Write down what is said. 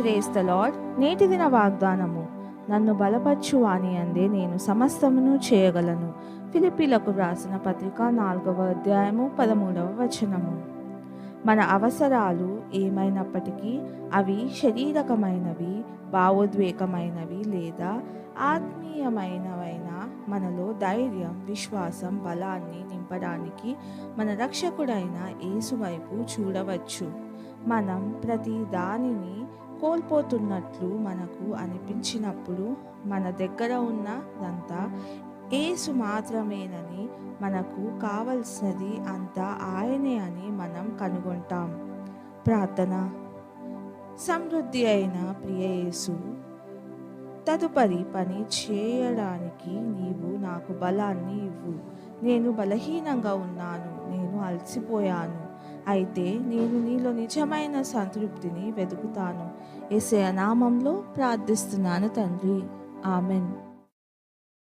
Praise the lord నేటి దిన వాగ్దానము. నన్ను బలపరచువాని అందే నేను సమస్తమును చేయగలను. ఫిలిపీలకు వ్రాసిన పత్రిక నాలుగవ అధ్యాయము పదమూడవ వచనము. మన అవసరాలు ఏమైనప్పటికీ అవి శరీరకమైనవి భావోద్వేగమైనవి లేదా ఆత్మీయమైనవైన మనలో ధైర్యం విశ్వాసం బలాన్ని నింపడానికి మన రక్షకుడైన యేసు వైపు చూడవచ్చు. మనం ప్రతి దానిని కోల్పోతున్నట్లు మనకు అనిపించినప్పుడు మన దగ్గర ఉన్నదంతా ఏసు మాత్రమేనని మనకు కావలసినది అంతా ఆయనే అని మనం కనుగొంటాం. ప్రార్థన. సమృద్ధి అయిన ప్రియ యేసు తదుపరి పని చేయడానికి నీవు నాకు బలాన్ని ఇవ్వు. నేను బలహీనంగా ఉన్నాను. నేను అలసిపోయాను. అయితే నేను నీలో నిజమైన సంతృప్తిని వెతుకుతాను. ఎసే నామంలో ప్రార్థిస్తున్నాను తండ్రి. ఆమెన్.